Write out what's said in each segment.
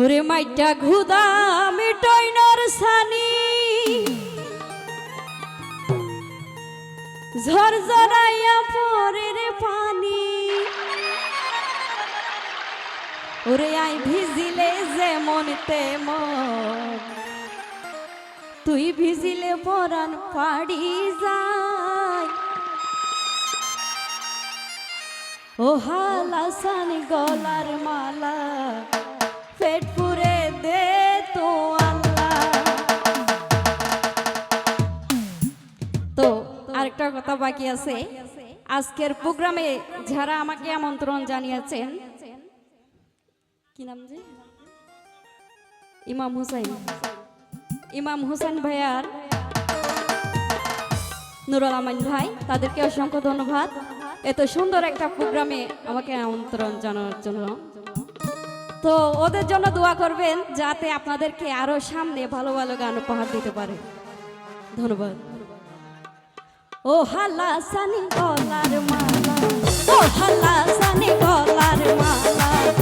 ওরে মাইটা ঘুদা মিটইনর সানি। ঝরঝরাইয়া পরে রে পানি। ওরে আই ভিজিলে যেমন তেমন। তুই ভিজিলে পরান পাড়ি যায়। ও হালাসানি গলার মালা। আরেকটা কথা বাকি আছে। আজকের প্রোগ্রামে যারা আমাকে আমন্ত্রণ জানিয়েছেন, কি নাম যে? ইমাম হুসাইন। ইমাম হুসাইন ভাইয়ার নুরুল আমিন ভাই, তাদেরকে অসংখ্য ধন্যবাদ। এত সুন্দর একটা প্রোগ্রামে আমাকে আমন্ত্রণ জানানোর জন্য। তো ওদের জন্য দোয়া করবেন যাতে আপনাদেরকে আরও সামনে ভালো ভালো গান উপহার দিতে পারে। ধন্যবাদ। ও হালা সানি গলার মালা ও হালা সানি গলার মালা।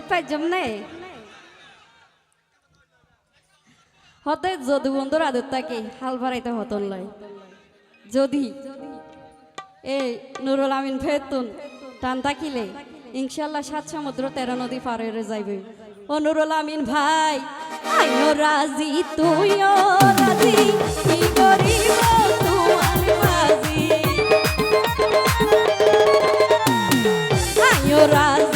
হইত পাই হতে যদি বন্ধুর আদর হাল বাড়াইতে হতন লয় যদি এই নুরুল আমিন ফেতুন টান ইনশাল্লাহ সাত সমুদ্র তেরো নদী পার হয়ে যাইবে ও নুরুল আমিন ভাই আইও রাজি তুইও রাজি কি করিব তোমার আইও রাজি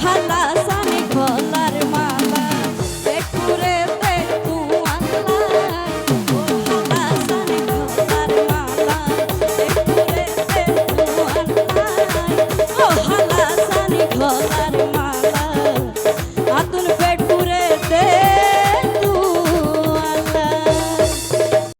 Hát